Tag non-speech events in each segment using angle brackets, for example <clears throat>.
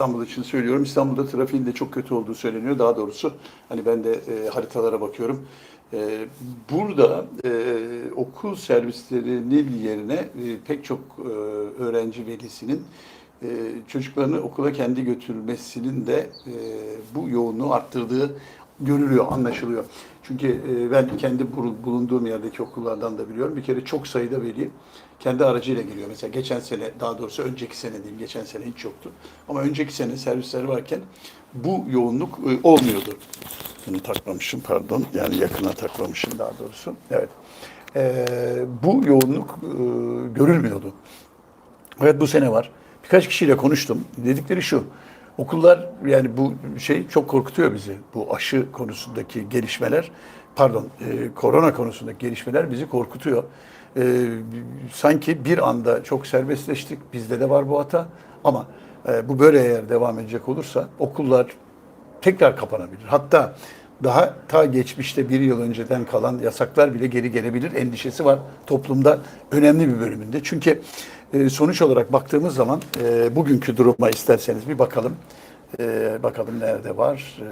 İstanbul için söylüyorum. İstanbul'da trafiğin de çok kötü olduğu söyleniyor. Daha doğrusu hani ben de e, haritalara bakıyorum. E, burada e, okul servislerinin yerine e, pek çok e, öğrenci velisinin e, çocuklarını okula kendi götürmesinin de e, bu yoğunluğu arttırdığı görülüyor, anlaşılıyor. Çünkü e, ben kendi bul- bulunduğum yerdeki okullardan da biliyorum. Bir kere çok sayıda veli kendi aracıyla geliyor. Mesela geçen sene, daha doğrusu önceki sene diyeyim, geçen sene hiç yoktu. Ama önceki sene servisler varken bu yoğunluk e, olmuyordu. Bunu takmamışım pardon, yani yakına takmamışım daha doğrusu. Evet. E, bu yoğunluk e, görülmüyordu. Evet bu sene var. Birkaç kişiyle konuştum. Dedikleri şu. Okullar yani bu şey çok korkutuyor bizi. Bu aşı konusundaki gelişmeler, pardon, e, korona konusundaki gelişmeler bizi korkutuyor. E, sanki bir anda çok serbestleştik. Bizde de var bu hata. Ama e, bu böyle eğer devam edecek olursa okullar tekrar kapanabilir. Hatta daha ta geçmişte bir yıl önceden kalan yasaklar bile geri gelebilir endişesi var toplumda önemli bir bölümünde. Çünkü e, sonuç olarak baktığımız zaman e, bugünkü duruma isterseniz bir bakalım. E, bakalım nerede var e,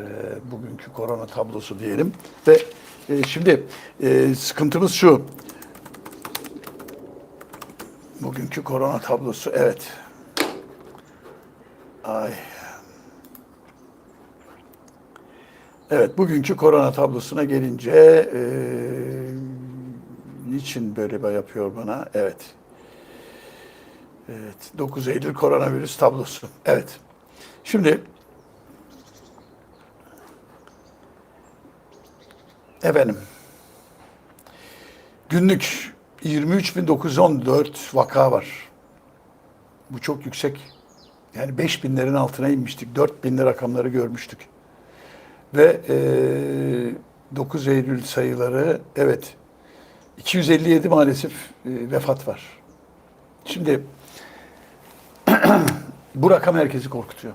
bugünkü korona tablosu diyelim. Ve e, şimdi e, sıkıntımız şu. Bugünkü korona tablosu evet. Ay. Evet, bugünkü korona tablosuna gelince e, niçin böyle yapıyor bana? Evet. Evet, 9 Eylül koronavirüs tablosu. Evet. Şimdi efendim günlük 23.914 vaka var. Bu çok yüksek. Yani 5000'lerin altına inmiştik. 4000'li rakamları görmüştük. Ve e, 9 Eylül sayıları evet 257 maalesef e, vefat var. Şimdi <clears throat> bu rakam herkesi korkutuyor.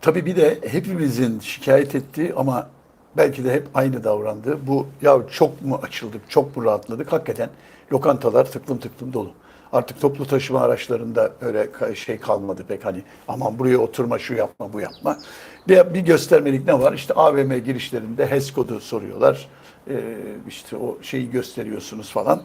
Tabii bir de hepimizin şikayet ettiği ama belki de hep aynı davrandığı bu ya çok mu açıldık, çok mu rahatladık? Hakikaten lokantalar tıklım tıklım dolu. Artık toplu taşıma araçlarında öyle şey kalmadı pek hani aman buraya oturma şu yapma bu yapma. Bir, bir göstermelik ne var? İşte AVM girişlerinde HES kodu soruyorlar. Ee, işte o şeyi gösteriyorsunuz falan.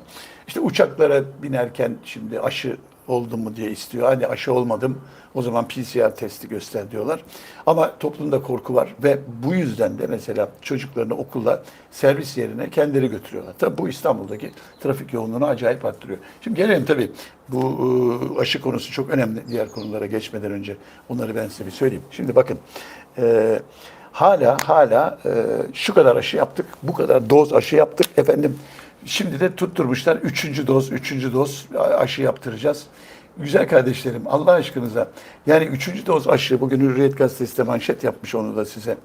İşte uçaklara binerken şimdi aşı oldum mu diye istiyor. Hani aşı olmadım o zaman PCR testi göster diyorlar. Ama toplumda korku var ve bu yüzden de mesela çocuklarını okula servis yerine kendileri götürüyorlar. Tabii bu İstanbul'daki trafik yoğunluğunu acayip arttırıyor. Şimdi gelelim tabii bu e, aşı konusu çok önemli. Diğer konulara geçmeden önce onları ben size bir söyleyeyim. Şimdi bakın e, hala hala e, şu kadar aşı yaptık, bu kadar doz aşı yaptık efendim. Şimdi de tutturmuşlar üçüncü doz, üçüncü doz aşı yaptıracağız. Güzel kardeşlerim Allah aşkınıza yani üçüncü doz aşı bugün Hürriyet Gazetesi de manşet yapmış onu da size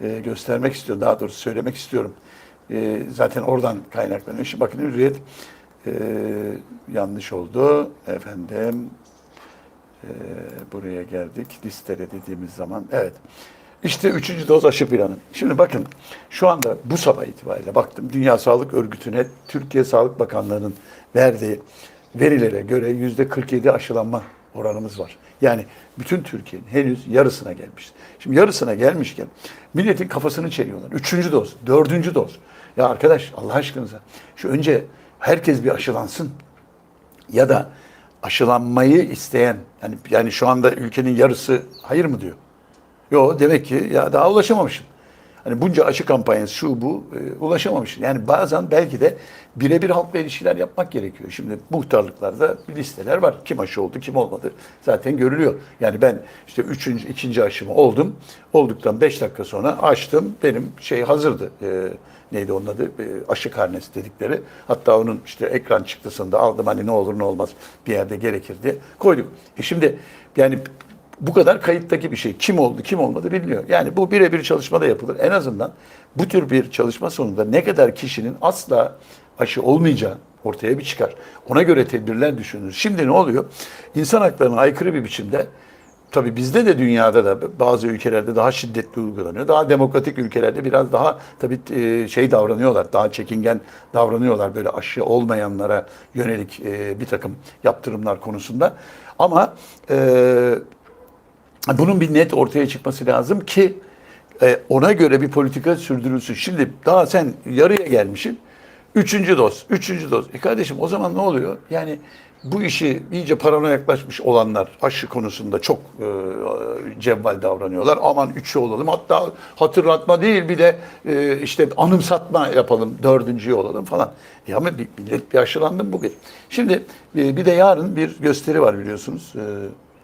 e, göstermek istiyorum. Daha doğrusu söylemek istiyorum. E, zaten oradan kaynaklanıyor. Şimdi bakın Hürriyet e, yanlış oldu efendim. E, buraya geldik listele dediğimiz zaman. Evet. İşte üçüncü doz aşı planı. Şimdi bakın şu anda bu sabah itibariyle baktım Dünya Sağlık Örgütü'ne Türkiye Sağlık Bakanlığı'nın verdiği verilere göre yüzde 47 aşılanma oranımız var. Yani bütün Türkiye'nin henüz yarısına gelmiş. Şimdi yarısına gelmişken milletin kafasını çeliyorlar. Üçüncü doz, dördüncü doz. Ya arkadaş Allah aşkınıza şu önce herkes bir aşılansın ya da aşılanmayı isteyen yani yani şu anda ülkenin yarısı hayır mı diyor. Yo demek ki ya daha ulaşamamışsın. Hani bunca aşı kampanyası şu bu e, ulaşamamışsın. Yani bazen belki de birebir halkla ilişkiler yapmak gerekiyor. Şimdi muhtarlıklarda listeler var. Kim aşı oldu, kim olmadı. Zaten görülüyor. Yani ben işte üçüncü, ikinci aşımı oldum. Olduktan beş dakika sonra açtım. Benim şey hazırdı. E, neydi onun adı? E, aşı karnesi dedikleri. Hatta onun işte ekran çıktısını da aldım. Hani ne olur ne olmaz bir yerde gerekir diye koyduk. E şimdi yani bu kadar kayıttaki bir şey. Kim oldu, kim olmadı biliniyor. Yani bu birebir çalışmada yapılır. En azından bu tür bir çalışma sonunda ne kadar kişinin asla aşı olmayacağı ortaya bir çıkar. Ona göre tedbirler düşünülür. Şimdi ne oluyor? İnsan haklarına aykırı bir biçimde Tabii bizde de dünyada da bazı ülkelerde daha şiddetli uygulanıyor. Daha demokratik ülkelerde biraz daha tabii e, şey davranıyorlar. Daha çekingen davranıyorlar böyle aşı olmayanlara yönelik e, bir takım yaptırımlar konusunda. Ama e, Bunun bir net ortaya çıkması lazım ki e, ona göre bir politika sürdürülsün. Şimdi daha sen yarıya gelmişsin. Üçüncü doz, üçüncü doz. E kardeşim o zaman ne oluyor? Yani bu işi iyice paranoya yaklaşmış olanlar aşı konusunda çok e, cevval davranıyorlar. Aman üçü olalım. Hatta hatırlatma değil bir de e, işte anımsatma yapalım. Dördüncüyü olalım falan. E ama millet bir aşılandım bugün. Şimdi e, bir de yarın bir gösteri var biliyorsunuz. E,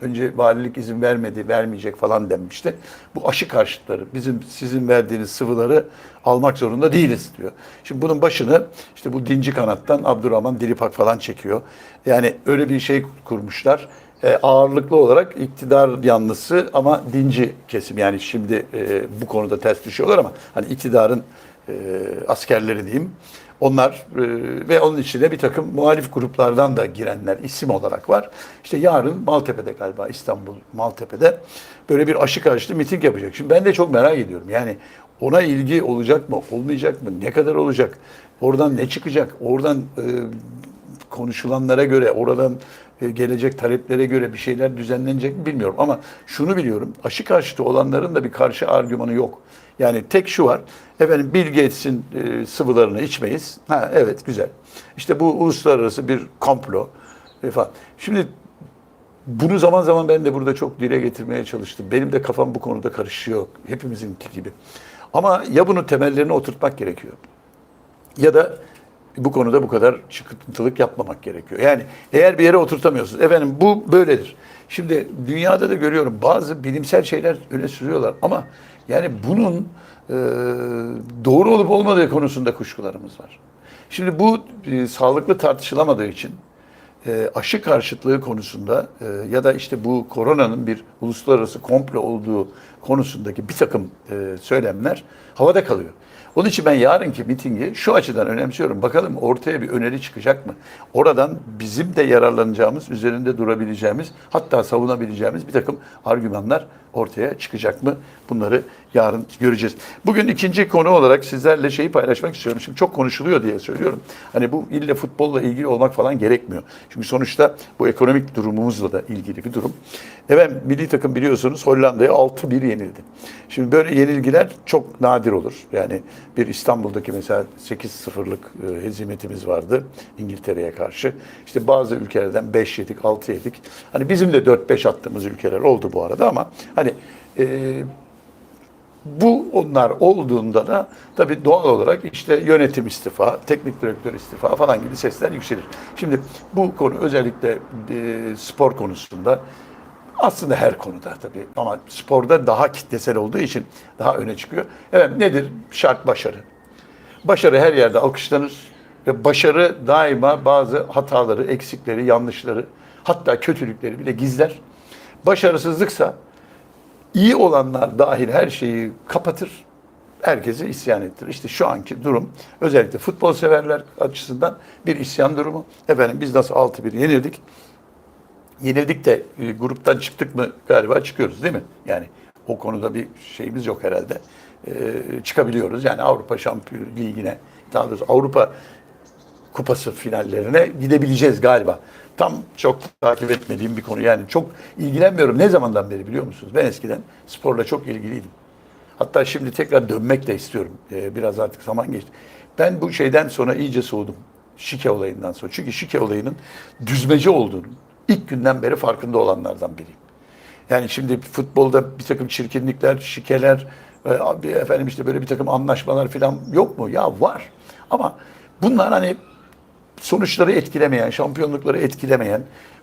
Önce valilik izin vermedi, vermeyecek falan denmişti. Bu aşı karşıtları, bizim sizin verdiğiniz sıvıları almak zorunda değiliz diyor. Şimdi bunun başını işte bu dinci kanattan Abdurrahman Dilipak falan çekiyor. Yani öyle bir şey kurmuşlar. E, ağırlıklı olarak iktidar yanlısı ama dinci kesim. Yani şimdi e, bu konuda ters düşüyorlar ama hani iktidarın e, askerleri diyeyim. Onlar e, ve onun içine bir takım muhalif gruplardan da girenler isim olarak var. İşte yarın Maltepe'de galiba İstanbul Maltepe'de böyle bir aşı karşıtı miting yapacak. Şimdi ben de çok merak ediyorum. Yani ona ilgi olacak mı, olmayacak mı, ne kadar olacak, oradan ne çıkacak, oradan e, konuşulanlara göre, oradan e, gelecek taleplere göre bir şeyler düzenlenecek mi bilmiyorum. Ama şunu biliyorum, aşı karşıtı olanların da bir karşı argümanı yok. Yani tek şu var, efendim Bill Gates'in e, sıvılarını içmeyiz. Ha evet güzel. İşte bu uluslararası bir komplo e, falan. Şimdi bunu zaman zaman ben de burada çok dile getirmeye çalıştım. Benim de kafam bu konuda karışıyor. Hepimizinki gibi. Ama ya bunu temellerine oturtmak gerekiyor. Ya da bu konuda bu kadar çıkıntılık yapmamak gerekiyor. Yani eğer bir yere oturtamıyorsunuz. Efendim bu böyledir. Şimdi dünyada da görüyorum bazı bilimsel şeyler öne sürüyorlar ama yani bunun doğru olup olmadığı konusunda kuşkularımız var. Şimdi bu e, sağlıklı tartışılamadığı için e, aşı karşıtlığı konusunda e, ya da işte bu koronanın bir uluslararası komplo olduğu konusundaki bir takım e, söylemler havada kalıyor. Onun için ben yarınki mitingi şu açıdan önemsiyorum. Bakalım ortaya bir öneri çıkacak mı? Oradan bizim de yararlanacağımız, üzerinde durabileceğimiz, hatta savunabileceğimiz bir takım argümanlar ortaya çıkacak mı? Bunları yarın göreceğiz. Bugün ikinci konu olarak sizlerle şeyi paylaşmak istiyorum. Şimdi çok konuşuluyor diye söylüyorum. Hani bu ille futbolla ilgili olmak falan gerekmiyor. Çünkü sonuçta bu ekonomik durumumuzla da ilgili bir durum. Evet milli takım biliyorsunuz Hollanda'ya 6-1 yenildi. Şimdi böyle yenilgiler çok nadir olur. Yani bir İstanbul'daki mesela 8-0'lık e, hezimetimiz vardı İngiltere'ye karşı. İşte bazı ülkelerden 5 yedik, 6 yedik. Hani bizim de 4-5 attığımız ülkeler oldu bu arada ama hani e, bu onlar olduğunda da tabii doğal olarak işte yönetim istifa, teknik direktör istifa falan gibi sesler yükselir. Şimdi bu konu özellikle e, spor konusunda aslında her konuda tabii ama sporda daha kitlesel olduğu için daha öne çıkıyor. Evet nedir? Şart başarı. Başarı her yerde alkışlanır ve başarı daima bazı hataları, eksikleri, yanlışları hatta kötülükleri bile gizler. Başarısızlıksa iyi olanlar dahil her şeyi kapatır. Herkese isyan ettirir. İşte şu anki durum özellikle futbol severler açısından bir isyan durumu. Efendim biz nasıl 6-1 yenildik? Yenildik de e, gruptan çıktık mı galiba çıkıyoruz değil mi? Yani o konuda bir şeyimiz yok herhalde. E, çıkabiliyoruz. Yani Avrupa Şampiyon Ligi'ne daha doğrusu Avrupa Kupası finallerine gidebileceğiz galiba. Tam çok takip etmediğim bir konu. Yani çok ilgilenmiyorum. Ne zamandan beri biliyor musunuz? Ben eskiden sporla çok ilgiliydim. Hatta şimdi tekrar dönmek de istiyorum. Ee, biraz artık zaman geçti. Ben bu şeyden sonra iyice soğudum. Şike olayından sonra. Çünkü şike olayının düzmece olduğunu ilk günden beri farkında olanlardan biriyim. Yani şimdi futbolda bir takım çirkinlikler, şikeler, e, efendim işte böyle bir takım anlaşmalar falan yok mu? Ya var. Ama bunlar hani sonuçları etkilemeyen, şampiyonlukları etkilemeyen,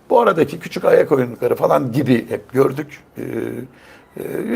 bu aradaki küçük ayak oyunlukları falan gibi hep gördük. E,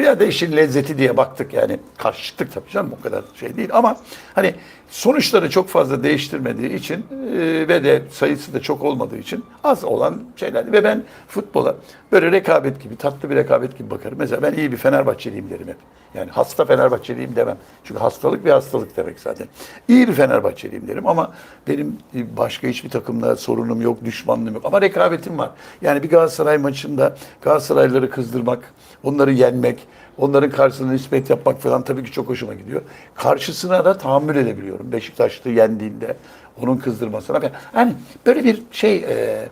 ya da işin lezzeti diye baktık yani karşıttık tabii canım o kadar şey değil ama hani sonuçları çok fazla değiştirmediği için e, ve de sayısı da çok olmadığı için az olan şeylerdi ve ben futbola böyle rekabet gibi tatlı bir rekabet gibi bakarım. Mesela ben iyi bir Fenerbahçeliyim derim hep. Yani hasta Fenerbahçeliyim demem. Çünkü hastalık bir hastalık demek zaten. İyi bir Fenerbahçeliyim derim ama benim başka hiçbir takımla sorunum yok, düşmanlığım yok. Ama rekabetim var. Yani bir Galatasaray maçında Galatasaraylıları kızdırmak, onları yenmek, onların karşısına nispet yapmak falan tabii ki çok hoşuma gidiyor. Karşısına da tahammül edebiliyorum. Beşiktaşlı yendiğinde onun kızdırmasına. Yani böyle bir şey, e,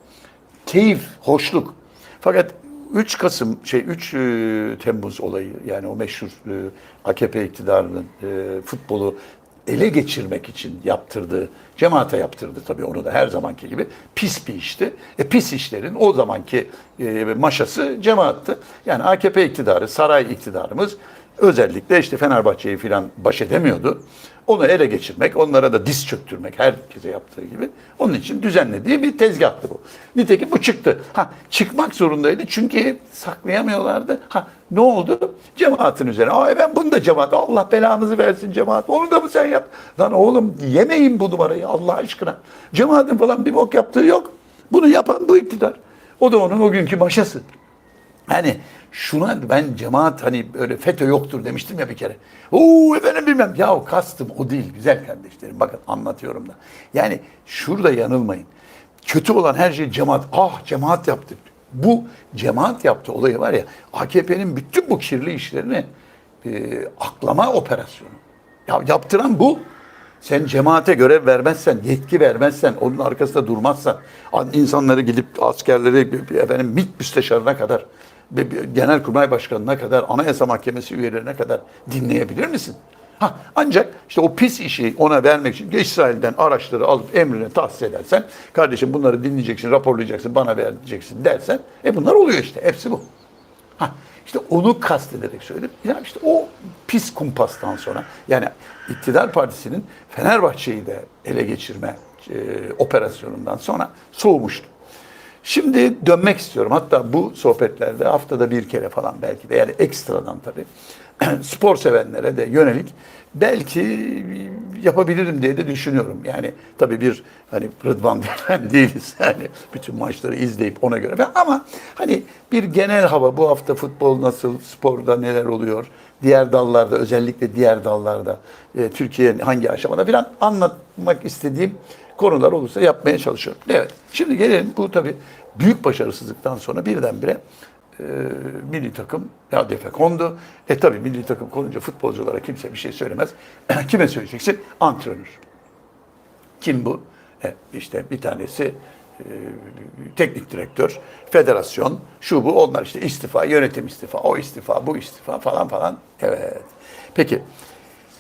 keyif, hoşluk. Fakat 3 Kasım şey 3 e, Temmuz olayı yani o meşhur e, AKP iktidarının e, futbolu ele geçirmek için yaptırdığı, cemaate yaptırdı tabii onu da her zamanki gibi pis bir işti. E, pis işlerin o zamanki e, maşası cemaattı. Yani AKP iktidarı, saray iktidarımız özellikle işte Fenerbahçe'yi filan baş edemiyordu. Onu ele geçirmek, onlara da diz çöktürmek herkese yaptığı gibi. Onun için düzenlediği bir tezgahtı bu. Nitekim bu çıktı. Ha çıkmak zorundaydı çünkü saklayamıyorlardı. Ha ne oldu? Cemaatin üzerine. Ay ben bunu da cemaat. Allah belanızı versin cemaat. Onu da mı sen yap? Lan oğlum yemeyin bu numarayı Allah aşkına. Cemaatin falan bir bok yaptığı yok. Bunu yapan bu iktidar. O da onun o günkü maşası. Hani şuna ben cemaat hani böyle FETÖ yoktur demiştim ya bir kere. Oo efendim bilmem. Ya kastım o değil güzel kardeşlerim. Bakın anlatıyorum da. Yani şurada yanılmayın. Kötü olan her şey cemaat. Ah cemaat yaptı. Bu cemaat yaptı olayı var ya AKP'nin bütün bu kirli işlerini e, aklama operasyonu. Ya yaptıran bu. Sen cemaate görev vermezsen, yetki vermezsen, onun arkasında durmazsan, insanları gidip askerleri, efendim MİT müsteşarına kadar, Genelkurmay Başkanı'na kadar, Anayasa Mahkemesi üyelerine kadar dinleyebilir misin? Ha, ancak işte o pis işi ona vermek için İsrail'den araçları alıp emrine tahsis edersen, kardeşim bunları dinleyeceksin, raporlayacaksın, bana vereceksin dersen, e bunlar oluyor işte. Hepsi bu. Ha, işte onu kastederek söyledim. Ya işte o pis kumpastan sonra yani iktidar partisinin Fenerbahçe'yi de ele geçirme e, operasyonundan sonra soğumuştu. Şimdi dönmek istiyorum. Hatta bu sohbetlerde haftada bir kere falan belki de yani ekstradan tabii <clears throat> spor sevenlere de yönelik belki yapabilirim diye de düşünüyorum. Yani tabii bir hani Rıdvan <laughs> falan değiliz. Yani bütün maçları izleyip ona göre. Ama hani bir genel hava bu hafta futbol nasıl, sporda neler oluyor, diğer dallarda özellikle diğer dallarda e, Türkiye hangi aşamada falan anlatmak istediğim konular olursa yapmaya çalışıyorum. Evet. Şimdi gelelim bu tabii büyük başarısızlıktan sonra birdenbire e, milli takım hedefe kondu. E tabi milli takım konunca futbolculara kimse bir şey söylemez. <clears throat> Kime söyleyeceksin? Antrenör. Kim bu? E, işte bir tanesi e, teknik direktör, federasyon, şu bu onlar işte istifa, yönetim istifa, o istifa, bu istifa falan falan. Evet. Peki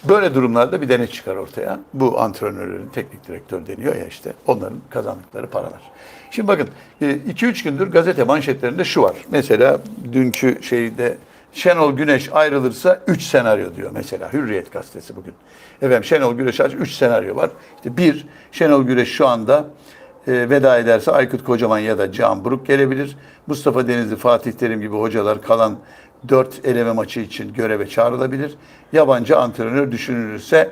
böyle durumlarda bir de ne çıkar ortaya? Bu antrenörlerin teknik direktör deniyor ya işte onların kazandıkları paralar. Şimdi bakın 2-3 gündür gazete manşetlerinde şu var. Mesela dünkü şeyde Şenol Güneş ayrılırsa 3 senaryo diyor mesela Hürriyet gazetesi bugün. Efendim Şenol Güneş 3 senaryo var. İşte bir Şenol Güneş şu anda e, veda ederse Aykut Kocaman ya da Can Buruk gelebilir. Mustafa Denizli, Fatih Terim gibi hocalar kalan 4 eleme maçı için göreve çağrılabilir. Yabancı antrenör düşünülürse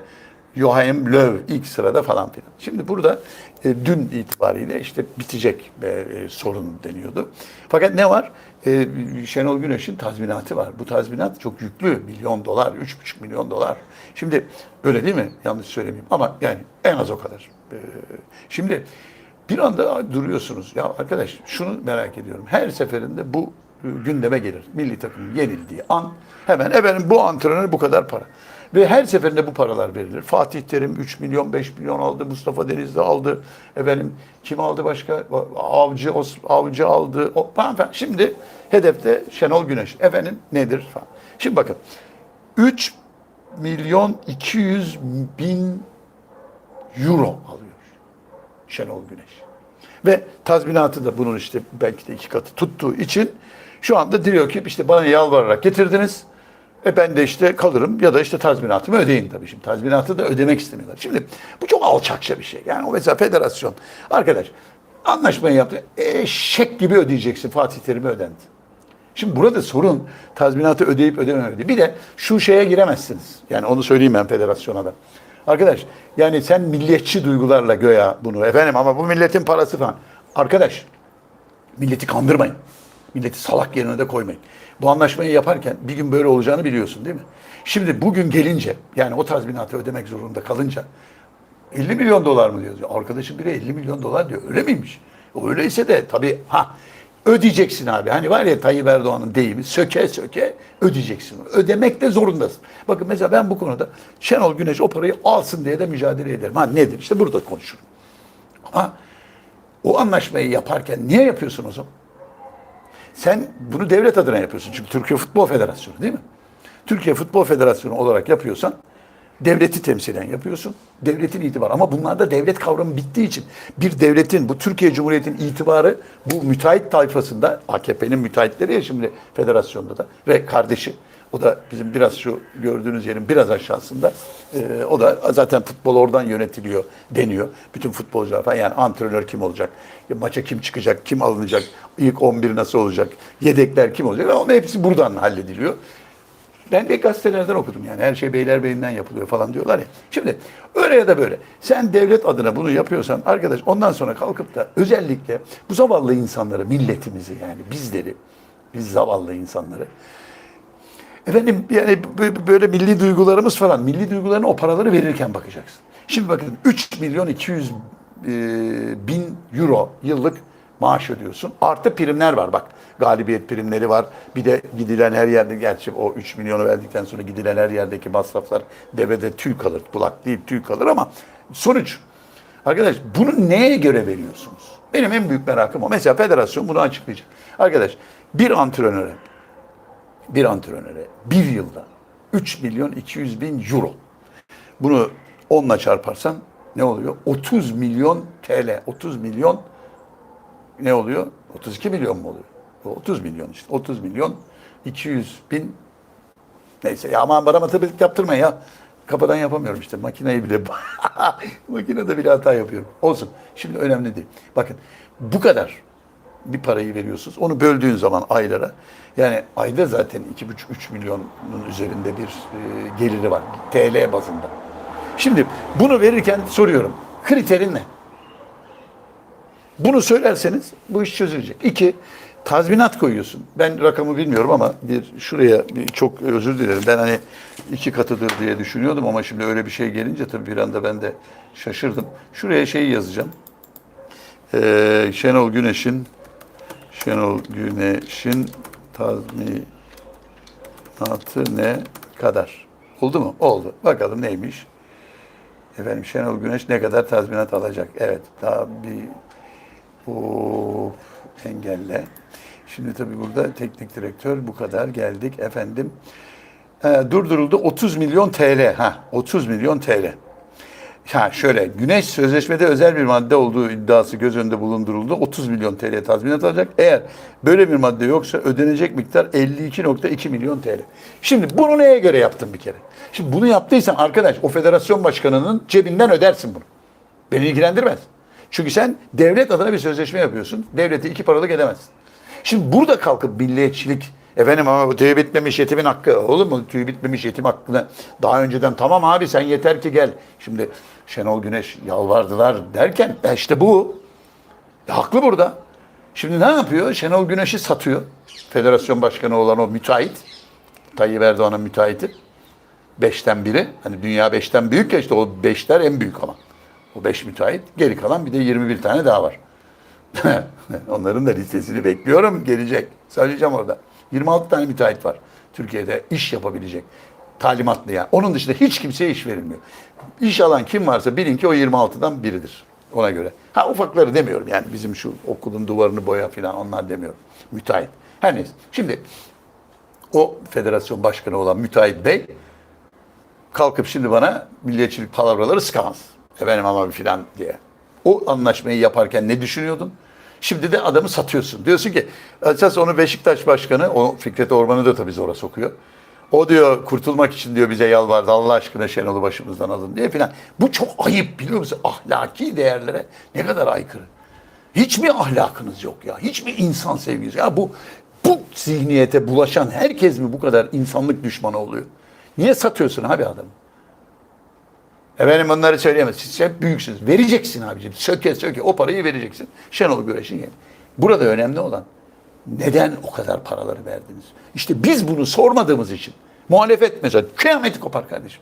Joachim Löw ilk sırada falan filan. Şimdi burada e, dün itibariyle işte bitecek e, e, sorun deniyordu. Fakat ne var? E, Şenol Güneş'in tazminatı var. Bu tazminat çok yüklü. Milyon dolar, üç buçuk milyon dolar. Şimdi öyle değil mi? Yanlış söylemeyeyim ama yani en az o kadar. E, şimdi bir anda duruyorsunuz. Ya arkadaş şunu merak ediyorum. Her seferinde bu gündeme gelir. Milli takım yenildiği an hemen efendim bu antrenör bu kadar para. Ve her seferinde bu paralar verilir. Fatih Terim 3 milyon 5 milyon aldı. Mustafa Denizli aldı. Efendim kim aldı başka? Avcı Avcı aldı. O, falan falan. Şimdi hedefte Şenol Güneş. Efendim nedir falan. Şimdi bakın 3 milyon 200 bin euro alıyor Şenol Güneş. Ve tazminatı da bunun işte belki de iki katı tuttuğu için şu anda diyor ki işte bana yalvararak getirdiniz. E ben de işte kalırım ya da işte tazminatımı ödeyin tabii şimdi. Tazminatı da ödemek istemiyorlar. Şimdi bu çok alçakça bir şey. Yani o mesela federasyon. Arkadaş anlaşmayı yaptı. Eşek gibi ödeyeceksin. Fatih Terim'e ödendi. Şimdi burada sorun tazminatı ödeyip ödememedi. Bir de şu şeye giremezsiniz. Yani onu söyleyeyim ben federasyona da. Arkadaş yani sen milliyetçi duygularla göya bunu efendim ama bu milletin parası falan. Arkadaş milleti kandırmayın. Milleti salak yerine de koymayın. Bu anlaşmayı yaparken bir gün böyle olacağını biliyorsun değil mi? Şimdi bugün gelince yani o tazminatı ödemek zorunda kalınca 50 milyon dolar mı diyor? Arkadaşım biri 50 milyon dolar diyor. Öyle miymiş? Öyleyse de tabii ha ödeyeceksin abi. Hani var ya Tayyip Erdoğan'ın deyimi söke söke ödeyeceksin. Ödemek de zorundasın. Bakın mesela ben bu konuda Şenol Güneş o parayı alsın diye de mücadele ederim. Ha nedir? İşte burada konuşurum. Ama o anlaşmayı yaparken niye yapıyorsun o zaman? Sen bunu devlet adına yapıyorsun. Çünkü Türkiye Futbol Federasyonu değil mi? Türkiye Futbol Federasyonu olarak yapıyorsan devleti temsilen yapıyorsun. Devletin itibarı. Ama bunlarda devlet kavramı bittiği için bir devletin, bu Türkiye Cumhuriyeti'nin itibarı bu müteahhit tayfasında, AKP'nin müteahhitleri ya şimdi federasyonda da ve kardeşi. O da bizim biraz şu gördüğünüz yerin biraz aşağısında. Ee, o da zaten futbol oradan yönetiliyor deniyor. Bütün futbolcular falan yani antrenör kim olacak? Maça kim çıkacak? Kim alınacak? İlk 11 nasıl olacak? Yedekler kim olacak? Onun hepsi buradan hallediliyor. Ben de gazetelerden okudum yani her şey Beylerbeyi'nden yapılıyor falan diyorlar ya. Şimdi öyle ya da böyle sen devlet adına bunu yapıyorsan arkadaş ondan sonra kalkıp da özellikle bu zavallı insanları, milletimizi yani bizleri, biz zavallı insanları Efendim yani böyle milli duygularımız falan, milli duygularına o paraları verirken bakacaksın. Şimdi bakın 3 milyon 200 e, bin euro yıllık maaş ödüyorsun. Artı primler var bak. Galibiyet primleri var. Bir de gidilen her yerde gerçi o 3 milyonu verdikten sonra gidilen her yerdeki masraflar devede tüy kalır. Kulak değil tüy kalır ama sonuç Arkadaş bunu neye göre veriyorsunuz? Benim en büyük merakım o. Mesela federasyon bunu açıklayacak. Arkadaş bir antrenöre bir antrenöre bir yılda 3 milyon 200 bin euro. Bunu 10'la çarparsan ne oluyor? 30 milyon TL. 30 milyon ne oluyor? 32 milyon mu oluyor? 30 milyon işte. 30 milyon 200 bin neyse ya aman bana matematik yaptırma ya. Kafadan yapamıyorum işte. Makineyi bile <laughs> makinede bile hata yapıyorum. Olsun. Şimdi önemli değil. Bakın bu kadar bir parayı veriyorsunuz. Onu böldüğün zaman aylara yani ayda zaten 2,5-3 milyonun üzerinde bir e, geliri var. TL bazında. Şimdi bunu verirken soruyorum. Kriterin ne? Bunu söylerseniz bu iş çözülecek. İki, tazminat koyuyorsun. Ben rakamı bilmiyorum ama bir şuraya bir çok özür dilerim. Ben hani iki katıdır diye düşünüyordum ama şimdi öyle bir şey gelince tabii bir anda ben de şaşırdım. Şuraya şey yazacağım. Ee, Şenol Güneş'in Şenol Güneş'in tazminatı ne kadar? Oldu mu? Oldu. Bakalım neymiş? Efendim Şenol Güneş ne kadar tazminat alacak? Evet. Daha bir Hop, engelle. Şimdi tabii burada teknik direktör bu kadar geldik efendim. Ee, durduruldu 30 milyon TL. Ha 30 milyon TL. Ha şöyle Güneş sözleşmede özel bir madde olduğu iddiası göz önünde bulunduruldu. 30 milyon TL tazminat alacak. Eğer böyle bir madde yoksa ödenecek miktar 52.2 milyon TL. Şimdi bunu neye göre yaptın bir kere? Şimdi bunu yaptıysan arkadaş o federasyon başkanının cebinden ödersin bunu. Beni ilgilendirmez. Çünkü sen devlet adına bir sözleşme yapıyorsun. Devleti iki paralık edemezsin. Şimdi burada kalkıp milliyetçilik efendim ama bu tüyü bitmemiş yetimin hakkı olur mu? Tüyü bitmemiş yetim hakkını daha önceden tamam abi sen yeter ki gel. Şimdi Şenol Güneş yalvardılar derken e işte bu. E, haklı burada. Şimdi ne yapıyor? Şenol Güneş'i satıyor. Federasyon başkanı olan o müteahhit. Tayyip Erdoğan'ın müteahhiti. Beşten biri. Hani dünya beşten büyük ya işte o beşler en büyük ama. O beş müteahhit. Geri kalan bir de 21 tane daha var. <laughs> Onların da listesini bekliyorum. Gelecek. Söyleyeceğim orada. 26 tane müteahhit var. Türkiye'de iş yapabilecek. Talimatlı yani. Onun dışında hiç kimseye iş verilmiyor. İş alan kim varsa bilin ki o 26'dan biridir. Ona göre. Ha ufakları demiyorum yani bizim şu okulun duvarını boya falan onlar demiyorum. Müteahhit. Her neyse. Şimdi o federasyon başkanı olan müteahhit bey kalkıp şimdi bana milliyetçilik palavraları sıkamaz. Efendim ama filan diye. O anlaşmayı yaparken ne düşünüyordun? Şimdi de adamı satıyorsun. Diyorsun ki esas onu Beşiktaş Başkanı, o Fikret Orman'ı da tabii zora sokuyor. O diyor kurtulmak için diyor bize yalvardı Allah aşkına Şenol'u başımızdan alın diye filan. Bu çok ayıp biliyor musun? Ahlaki değerlere ne kadar aykırı. Hiç mi ahlakınız yok ya? Hiç mi insan sevgisi? Ya bu bu zihniyete bulaşan herkes mi bu kadar insanlık düşmanı oluyor? Niye satıyorsun abi adamı? Efendim bunları söyleyemez. Siz hep büyüksünüz. Vereceksin abicim. Söke söke o parayı vereceksin. Şenol Güneş'in yerine. Burada önemli olan neden o kadar paraları verdiniz? İşte biz bunu sormadığımız için muhalefet mesela kıyameti kopar kardeşim.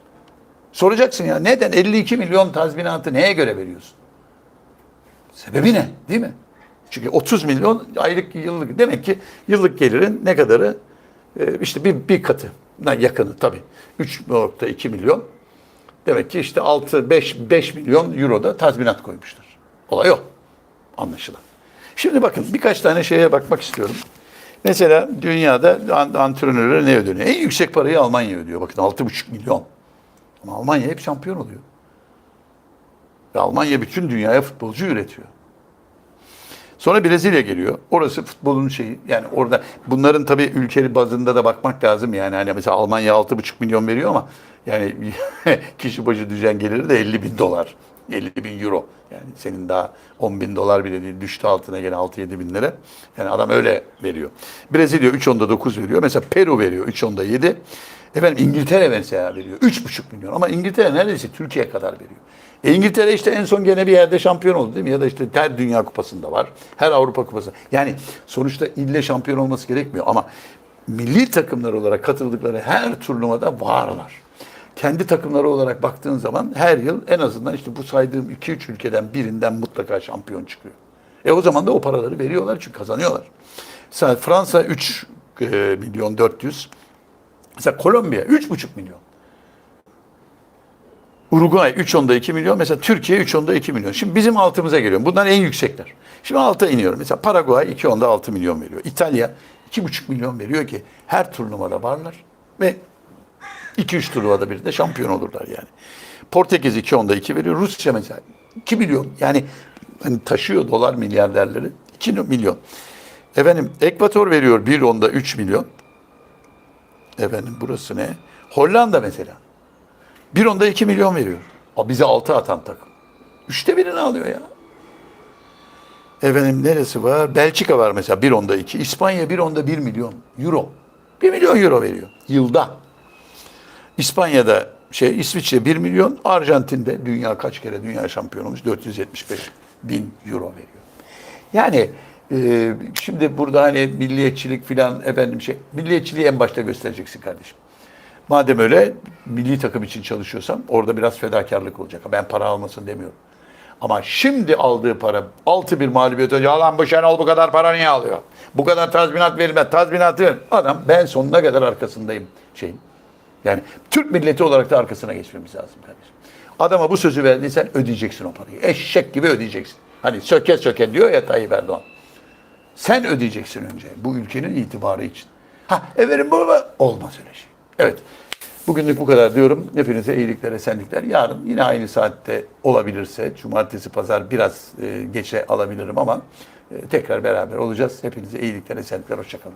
Soracaksın ya neden 52 milyon tazminatı neye göre veriyorsun? Sebebi ne? Değil mi? Çünkü 30 milyon aylık yıllık demek ki yıllık gelirin ne kadarı? Ee, işte bir, bir katı yakını tabii. 3.2 milyon. Demek ki işte 6 5 5 milyon euro da tazminat koymuşlar. Olay o. Anlaşılan. Şimdi bakın birkaç tane şeye bakmak istiyorum. Mesela dünyada an- antrenörlere ne ödeniyor? En yüksek parayı Almanya ödüyor. Bakın 6,5 milyon. Ama Almanya hep şampiyon oluyor. Ve Almanya bütün dünyaya futbolcu üretiyor. Sonra Brezilya geliyor. Orası futbolun şeyi. Yani orada bunların tabii ülkeli bazında da bakmak lazım. Yani hani mesela Almanya 6,5 milyon veriyor ama yani <laughs> kişi başı düşen geliri de 50 bin dolar. 50 bin euro. Yani senin daha 10 bin dolar bile değil. Düştü altına gene 6-7 bin lira. Yani adam öyle veriyor. Brezilya 3 onda 9 veriyor. Mesela Peru veriyor 3 onda 7. Efendim İngiltere mesela veriyor. 3,5 milyon. Ama İngiltere neredeyse Türkiye kadar veriyor. İngiltere işte en son gene bir yerde şampiyon oldu değil mi? Ya da işte her Dünya Kupası'nda var. Her Avrupa Kupası. Yani sonuçta ille şampiyon olması gerekmiyor ama milli takımlar olarak katıldıkları her turnuvada varlar. Kendi takımları olarak baktığın zaman her yıl en azından işte bu saydığım 2-3 ülkeden birinden mutlaka şampiyon çıkıyor. E o zaman da o paraları veriyorlar çünkü kazanıyorlar. Mesela Fransa 3 e, milyon 400. Mesela Kolombiya 3,5 milyon. Uruguay 3 onda 2 milyon. Mesela Türkiye 3 onda 2 milyon. Şimdi bizim altımıza geliyorum. Bunlar en yüksekler. Şimdi alta iniyorum. Mesela Paraguay 2 onda 6 milyon veriyor. İtalya 2,5 milyon veriyor ki her turnuvada varlar. Ve 2-3 turnuvada bir de şampiyon olurlar yani. Portekiz 2 onda 2 veriyor. Rusya mesela 2 milyon. Yani hani taşıyor dolar milyarderleri. 2 milyon. Efendim Ekvator veriyor 1 onda 3 milyon. Efendim burası ne? Hollanda mesela. Bir onda 2 milyon veriyor. O bize 6 atan takım. Üçte birini alıyor ya. Efendim neresi var? Belçika var mesela bir onda 2. İspanya bir onda 1 milyon euro. 1 milyon euro veriyor yılda. İspanya'da şey İsviçre 1 milyon, Arjantin'de dünya kaç kere dünya şampiyonu olmuş 475 bin euro veriyor. Yani e, şimdi burada hani milliyetçilik filan efendim şey milliyetçiliği en başta göstereceksin kardeşim. Madem öyle milli takım için çalışıyorsam orada biraz fedakarlık olacak. Ben para almasın demiyorum. Ama şimdi aldığı para 6 bir mağlubiyet önce alan bu Şenol bu kadar para niye alıyor? Bu kadar tazminat verilmez. Tazminatı. Adam ben sonuna kadar arkasındayım şeyin. Yani Türk milleti olarak da arkasına geçmemiz lazım kardeşim. Adama bu sözü verdiysen ödeyeceksin o parayı. Eşek gibi ödeyeceksin. Hani söke söke diyor ya Tayyip Erdoğan. Sen ödeyeceksin önce bu ülkenin itibarı için. Ha efendim bu? Olmaz öyle şey. Evet. Bugünlük bu kadar diyorum. Hepinize iyilikler, esenlikler. Yarın yine aynı saatte olabilirse, cumartesi, pazar biraz e, geçe alabilirim ama e, tekrar beraber olacağız. Hepinize iyilikler, esenlikler. Hoşçakalın.